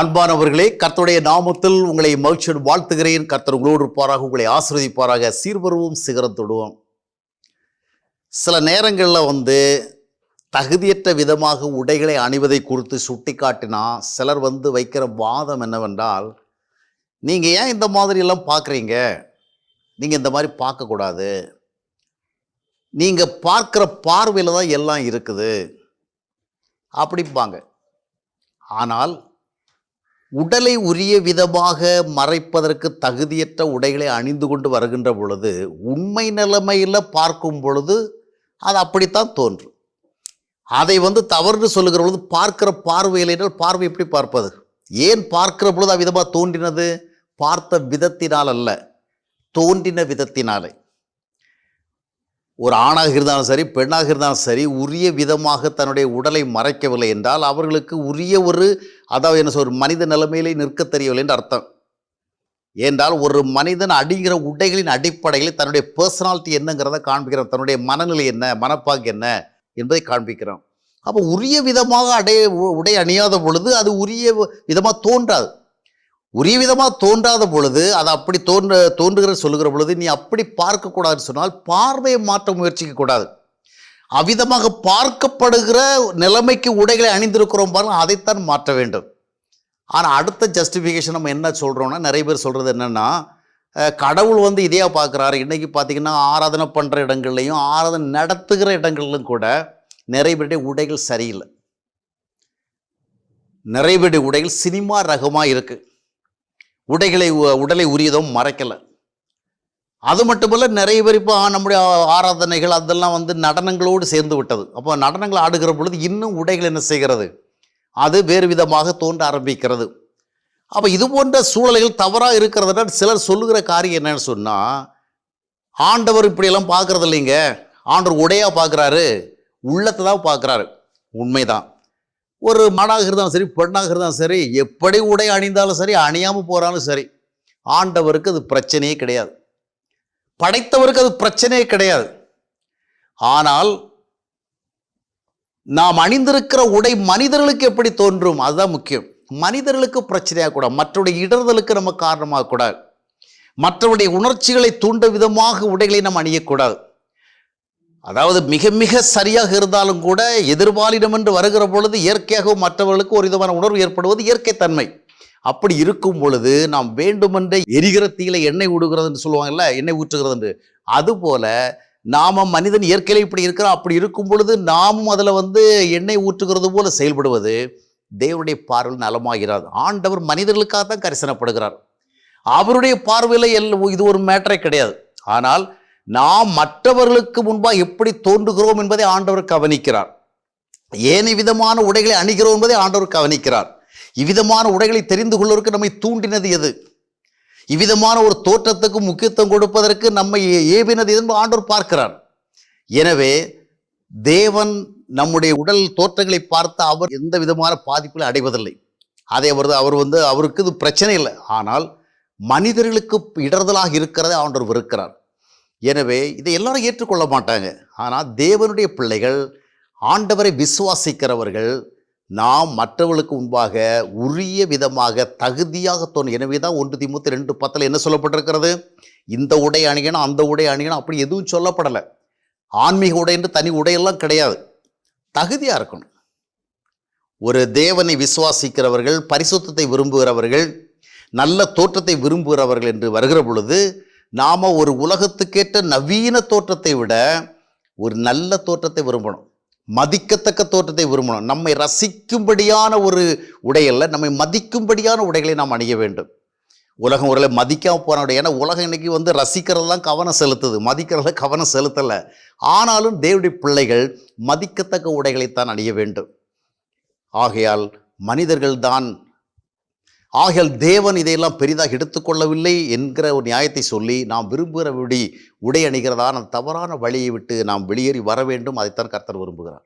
அன்பானவர்களே கர்த்தருடைய நாமத்தில் உங்களை மகிழ்ச்சியுடன் வாழ்த்துகிறேன். கர்த்தர் உங்களோடு இருப்பாராக உங்களை ஆசீர்வதிப்பாராக சீர்வருவோம் சிகரம் தொடுவோம். சில நேரங்களில் வந்து தகுதியற்ற விதமாக உடைகளை அணிவதை குறித்து சுட்டிக்காட்டினா சிலர் வந்து வைக்கிற வாதம் என்னவென்றால் நீங்கள் ஏன் இந்த மாதிரியெல்லாம் பார்க்குறீங்க? நீங்கள் இந்த மாதிரி பார்க்கக்கூடாது. நீங்கள் பார்க்குற பார்வையில் தான் எல்லாம் இருக்குது. அப்படிம்பாங்க. ஆனால் உடலை உரிய விதமாக மறைப்பதற்கு தகுதியற்ற உடைகளை அணிந்து கொண்டு வருகின்ற பொழுது உண்மை நிலைமையில் பார்க்கும் பொழுது அது அப்படித்தான் தோன்றும். அதை வந்து தவறுன்னு சொல்லுகிற பொழுது பார்க்கிற பார்வையிலேனால் என்றால் பார்வை எப்படி பார்ப்பது? ஏன் பார்க்கிற பொழுது அவ்விதமாக தோன்றினது? பார்த்த விதத்தினால் அல்ல தோன்றின விதத்தினாலே. ஒரு ஆணாக இருந்தாலும் சரி பெண்ணாக இருந்தாலும் சரி உரிய விதமாக தன்னுடைய உடலை மறைக்கவில்லை என்றால் அவர்களுக்கு உரிய ஒரு அதாவது என்ன சொல் மனித நிலைமையிலே நிற்க தெரியவில்லை என்று அர்த்தம். ஏன்றால் ஒரு மனிதன் அடிங்கிற உடைகளின் அடிப்படையில் தன்னுடைய பர்சனாலிட்டி என்னங்கிறத காண்பிக்கிறான். தன்னுடைய மனநிலை என்ன மனப்பாக்கு என்ன என்பதை காண்பிக்கிறான். அப்போ உரிய விதமாக அடைய உடை அணியாத பொழுது அது உரிய விதமாக தோன்றாது. ஒரே விதமாக தோன்றாத பொழுது அது அப்படி தோன்ற தோன்றுகிற சொல்லுகிற பொழுது நீ அப்படி பார்க்கக்கூடாதுன்னு சொன்னால் பார்வையை மாற்ற முயற்சிக்க கூடாது. அவ்விதமாக பார்க்கப்படுகிற நிலைமைக்கு உடைகளை அணிந்திருக்கிறோம் பாருங்கள் அதைத்தான் மாற்ற வேண்டும். ஆனால் அடுத்த ஜஸ்டிஃபிகேஷன் நம்ம என்ன சொல்கிறோம்னா நிறைய பேர் சொல்கிறது என்னென்னா கடவுள் வந்து இதையாக பார்க்குறாரு. இன்றைக்கி பார்த்தீங்கன்னா ஆராதனை பண்ணுற இடங்கள்லையும் ஆராதனை நடத்துகிற இடங்கள்லையும் கூட நிறைய பேருடைய உடைகள் சரியில்லை. நிறைய பேருடைய உடைகள் சினிமா ரகமாக இருக்குது உடைகளை உ- உடலை உரியதும் மறைக்கலை. அது மட்டுமல்ல நிறைய பேர் இப்போ நம்முடைய ஆராதனைகள் அதெல்லாம் வந்து நடனங்களோடு சேர்ந்து விட்டது. அப்போ நடனங்கள் ஆடுகிற பொழுது இன்னும் உடைகள் என்ன செய்கிறது? அது வேறு விதமாக தோன்ற ஆரம்பிக்கிறது. அப்போ இது போன்ற சூழல்கள் தவறாக இருக்கிறதுனா சிலர் சொல்லுகிற காரியம் என்னன்னு சொன்னால் ஆண்டவர் இப்படியெல்லாம் பார்க்குறது இல்லைங்க ஆண்டவர் உடையாக பார்க்குறாரு. உள்ளத்தை தான் பார்க்குறாரு. உண்மைதான். ஒரு மனாக இருந்தாலும் சரி பெண்ணாக இருந்தாலும் சரி எப்படி உடை அணிந்தாலும் சரி அணியாமல் போகிறாலும் சரி ஆண்டவருக்கு அது பிரச்சனையே கிடையாது. படைத்தவருக்கு அது பிரச்சனையே கிடையாது. ஆனால் நாம் அணிந்திருக்கிற உடை மனிதர்களுக்கு எப்படி தோன்றும்? அதுதான் முக்கியம். மனிதர்களுக்கு பிரச்சனையாக கூட மற்றவருடைய இடர்தலுக்கு நம்ம காரணமாக கூடாது மற்றவருடைய உணர்ச்சிகளை தூண்ட விதமாக உடைகளை நாம் அணியக்கூடாது. அதாவது மிக மிக சரியாக இருந்தாலும் கூட எதிர்பாலினம் என்று வருகிற பொழுது இயற்கையாக மற்றவர்களுக்கு ஒரு விதமான உணர்வு ஏற்படுவது இயற்கை தன்மை. அப்படி இருக்கும் பொழுது நாம் வேண்டுமென்றே எரிகிற தீயில எண்ணெய் விடுகிறதுன்னு சொல்லுவாங்கல்ல எண்ணெய் ஊற்றுகிறது என்று. அதுபோல நாம மனிதன் இயற்கையில இப்படி இருக்கிறோம் அப்படி இருக்கும் பொழுது நாமும் அதில் வந்து எண்ணெய் ஊற்றுகிறது போல செயல்படுவது தேவனுடைய பார்வையில் நலமாகிறார் ஆண்டவர் மனிதர்களுக்காக தான் கரிசனப்படுகிறார். அவருடைய பார்வையில் எல் இது ஒரு மேட்டரே கிடையாது. ஆனால் நாம் மற்றவர்களுக்கு முன்பாக எப்படி தோன்றுகிறோம் என்பதை ஆண்டவர் கவனிக்கிறார். ஏன் விதமான உடைகளை அணிகிறோம் என்பதை ஆண்டவர் கவனிக்கிறார். இவ்விதமான உடைகளை தெரிந்து கொள்வதற்கு நம்மை தூண்டினது எது? இவ்விதமான ஒரு தோற்றத்துக்கு முக்கியத்துவம் கொடுப்பதற்கு நம்மை ஏவினது என்று ஆண்டோர் பார்க்கிறார். எனவே தேவன் நம்முடைய உடல் தோற்றங்களை பார்த்து அவர் எந்த விதமான பாதிப்பில் அடைவதில்லை. அதை அவர் அவர் வந்து அவருக்கு இது பிரச்சனை இல்லை. ஆனால் மனிதர்களுக்கு இடர்தலாக இருக்கிறதை ஆண்டவர் வெறுக்கிறார். எனவே இதை எல்லாரும் ஏற்றுக்கொள்ள மாட்டாங்க. ஆனால் தேவனுடைய பிள்ளைகள் ஆண்டவரை விசுவாசிக்கிறவர்கள் நாம் மற்றவர்களுக்கு முன்பாக உரிய விதமாக தகுதியாக தோணும் எனவே தான் ஒன்று திமுத்து ரெண்டு பத்தில் என்ன சொல்லப்பட்டிருக்கிறது? இந்த உடை அணியணும் அந்த உடை அணியணும் அப்படி எதுவும் சொல்லப்படலை. ஆன்மீக உடை என்று தனி உடையெல்லாம் கிடையாது. தகுதியாக இருக்கணும். ஒரு தேவனை விசுவாசிக்கிறவர்கள் பரிசுத்தத்தை விரும்புகிறவர்கள் நல்ல தோற்றத்தை விரும்புகிறவர்கள் என்று வருகிற பொழுது நாம் ஒரு உலகத்துக்கேற்ற நவீன தோற்றத்தை விட ஒரு நல்ல தோற்றத்தை விரும்பணும். மதிக்கத்தக்க தோற்றத்தை விரும்பணும். நம்மை ரசிக்கும்படியான ஒரு உடையல்ல நம்மை மதிக்கும்படியான உடைகளை நாம் அணிய வேண்டும். உலகம் ஒருவேளை மதிக்காம போன உடை ஏன்னா உலகம் இன்னைக்கு வந்து ரசிக்கிறது தான் கவனம் செலுத்துது. மதிக்கிறதுல கவனம் செலுத்தலை. ஆனாலும் தேவனுடைய பிள்ளைகள் மதிக்கத்தக்க உடைகளைத்தான் அணிய வேண்டும். ஆகையால் மனிதர்கள் தான் ஆகையால் தேவன் இதையெல்லாம் பெரிதாக எடுத்துக்கொள்ளவில்லை என்கிற ஒரு நியாயத்தை சொல்லி நாம் விரும்புகிறபடி உடை அணிகிறதான தவறான வழியை விட்டு நாம் வெளியேறி வர வேண்டும் அதைத்தான் கர்த்தர் விரும்புகிறார்.